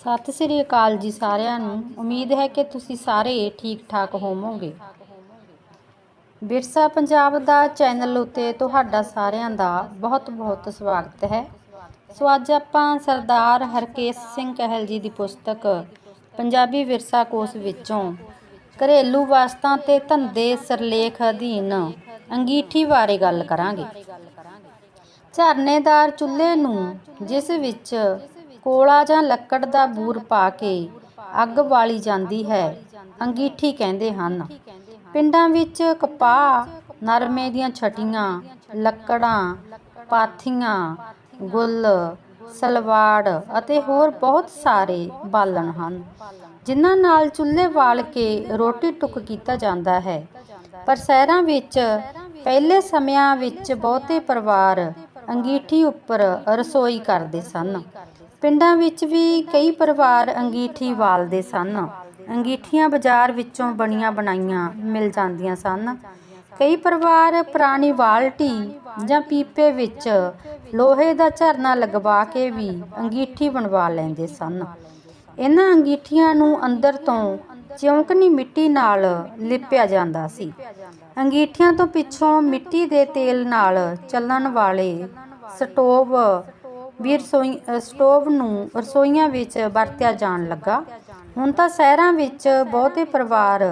ਸਤਿ ਸ੍ਰੀ ਅਕਾਲ ਜੀ ਸਾਰਿਆਂ ਨੂੰ। ਉਮੀਦ ਹੈ ਕਿ ਤੁਸੀਂ ਸਾਰੇ ਠੀਕ ਠਾਕ ਹੋਵੋਗੇ। ਵਿਰਸਾ ਪੰਜਾਬ ਦਾ ਚੈਨਲ ਉਤੇ ਤੁਹਾਡਾ ਸਾਰਿਆਂ ਦਾ ਬਹੁਤ ਬਹੁਤ ਸਵਾਗਤ ਹੈ। ਸੋ ਅੱਜ ਆਪਾਂ ਸਰਦਾਰ ਹਰਕੇਸ਼ ਸਿੰਘ ਕਹਿਲ ਜੀ ਦੀ ਪੁਸਤਕ ਪੰਜਾਬੀ ਵਿਰਸਾ ਕੋਸ਼ ਵਿੱਚੋਂ ਘਰੇਲੂ ਵਸਤਾਂ ਤੇ ਧੰਦੇ ਸਰਲੇਖ ਅਧੀਨ ਅੰਗੀਠੀ ਬਾਰੇ ਗੱਲ ਕਰਾਂਗੇ। ਝਰਨੇਦਾਰ ਚੁੱਲ੍ਹੇ ਨੂੰ ਜਿਸ ਵਿੱਚ ਕੋਲਾ ਜਾਂ ਲੱਕੜ ਦਾ ਬੂਰ ਪਾ ਕੇ ਅੱਗ ਬਾਲੀ ਜਾਂਦੀ ਹੈ, ਅੰਗੀਠੀ ਕਹਿੰਦੇ ਹਨ। ਪਿੰਡਾਂ ਵਿੱਚ ਕਪਾਹ, ਨਰਮੇ ਦੀਆਂ ਛਟੀਆਂ, ਲੱਕੜਾਂ, ਪਾਥੀਆਂ, ਗੁੱਲ, ਸਲਵਾੜ ਅਤੇ ਹੋਰ ਬਹੁਤ ਸਾਰੇ ਬਾਲਣ ਹਨ, ਜਿਨ੍ਹਾਂ ਨਾਲ ਚੁੱਲ੍ਹੇ ਬਾਲ ਕੇ ਰੋਟੀ ਟੁੱਕ ਕੀਤਾ ਜਾਂਦਾ ਹੈ। ਪਰ ਸ਼ਹਿਰਾਂ ਵਿੱਚ ਪਹਿਲੇ ਸਮਿਆਂ ਵਿੱਚ ਬਹੁਤੇ ਪਰਿਵਾਰ ਅੰਗੀਠੀ ਉੱਪਰ ਰਸੋਈ ਕਰਦੇ ਸਨ। ਪਿੰਡਾਂ ਵਿੱਚ ਵੀ ਕਈ ਪਰਿਵਾਰ ਅੰਗੀਠੀ ਵਾਲਦੇ ਸਨ। ਅੰਗੀਠੀਆਂ ਬਾਜ਼ਾਰ ਵਿੱਚੋਂ ਬਣੀਆਂ ਬਣਾਈਆਂ ਮਿਲ ਜਾਂਦੀਆਂ ਸਨ। ਕਈ ਪਰਿਵਾਰ ਪੁਰਾਣੀ ਬਾਲਟੀ ਜਾਂ ਪੀਪੇ ਵਿੱਚ ਲੋਹੇ ਦਾ ਝਰਨਾ ਲਗਵਾ ਕੇ ਵੀ ਅੰਗੀਠੀ ਬਣਵਾ ਲੈਂਦੇ ਸਨ। ਇਹਨਾਂ ਅੰਗੀਠੀਆਂ ਨੂੰ ਅੰਦਰ ਤੋਂ ਚੌਂਕਣੀ ਮਿੱਟੀ ਨਾਲ ਲਿਪਿਆ ਜਾਂਦਾ ਸੀ। ਅੰਗੀਠੀਆਂ ਤੋਂ ਪਿੱਛੋਂ ਮਿੱਟੀ ਦੇ ਤੇਲ ਨਾਲ ਚੱਲਣ ਵਾਲੇ ਸਟੋਵ ਵੀ ਰਸੋਈ ਸਟੋਵ ਨੂੰ ਰਸੋਈਆਂ ਵਿੱਚ ਵਰਤਿਆ ਜਾਣ ਲੱਗਾ। ਹੁਣ ਤਾਂ ਸ਼ਹਿਰਾਂ ਵਿੱਚ ਬਹੁਤੇ ਪਰਿਵਾਰ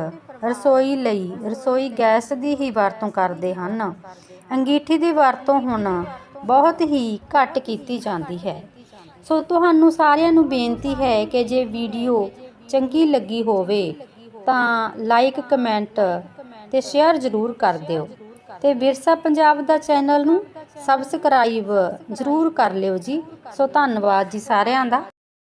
ਰਸੋਈ ਲਈ ਰਸੋਈ ਗੈਸ ਦੀ ਹੀ ਵਰਤੋਂ ਕਰਦੇ ਹਨ। ਅੰਗੀਠੀ ਦੀ ਵਰਤੋਂ ਹੁਣ ਬਹੁਤ ਹੀ ਘੱਟ ਕੀਤੀ ਜਾਂਦੀ ਹੈ। ਸੋ ਤੁਹਾਨੂੰ ਸਾਰਿਆਂ ਨੂੰ ਬੇਨਤੀ ਹੈ ਕਿ ਜੇ ਵੀਡੀਓ ਚੰਗੀ ਲੱਗੀ ਹੋਵੇ ਤਾਂ ਲਾਈਕ ਕਮੈਂਟ ਤੇ ਸ਼ੇਅਰ ਜ਼ਰੂਰ ਕਰ ਦਿਓ। ਤੇ ਵਿਰਸਾ ਪੰਜਾਬ ਦਾ ਚੈਨਲ ਨੂੰ ਸਬਸਕ੍ਰਾਈਬ ਜ਼ਰੂਰ ਕਰ ਲਿਓ ਜੀ। ਸੋ ਧੰਨਵਾਦ ਜੀ ਸਾਰਿਆਂ ਦਾ।